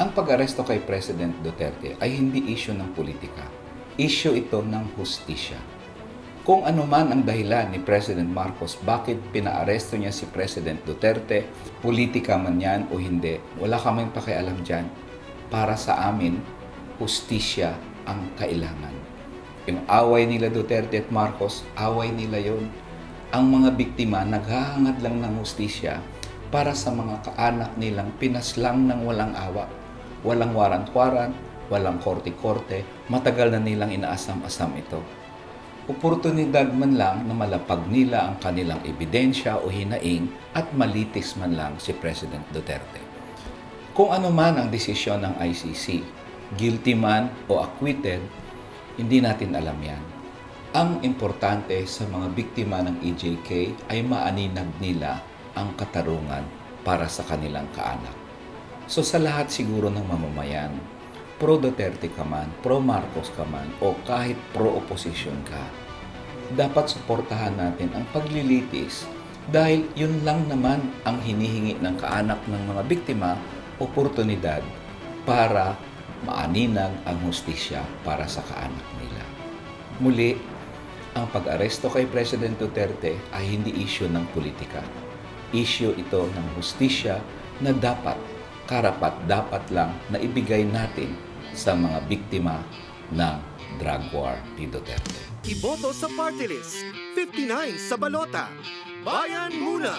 Ang pag-aresto kay President Duterte ay hindi isyo ng politika. Isyo ito ng hustisya. Kung ano man ang dahilan ni President Marcos bakit pinaaresto niya si President Duterte, politika man yan o hindi, wala kaming pakialam dyan. Para sa amin, hustisya ang kailangan. Yung away nila Duterte at Marcos, away nila yon. Ang mga biktima naghahangad lang ng hustisya para sa mga kaanak nilang pinaslang ng walang awa. Walang warrant-warrant, walang korte-korte, matagal na nilang inaasam-asam ito oportunidad man lang na malapag nila ang kanilang ebidensya o hinaing at malitis man lang si President Duterte. Kung ano man ang desisyon ng ICC, guilty man o acquitted, hindi natin alam yan. Ang importante sa mga biktima ng EJK ay maaninag nila ang katarungan para sa kanilang kaanak. So sa lahat siguro ng mamamayan, pro Duterte ka man, pro Marcos ka man, o kahit pro opposition ka, dapat suportahan natin ang paglilitis dahil yun lang naman ang hinihingi ng kaanak ng mga biktima, oportunidad para maaninag ang hustisya para sa kaanak nila. Muli, ang pag-aresto kay President Duterte ay hindi isyu ng politika. Isyu ito ng hustisya na dapat, karapat dapat lang na ibigay natin sa mga biktima ng drug war ni Duterte. Iboto sa party list. 59 sa balota. Bayan muna!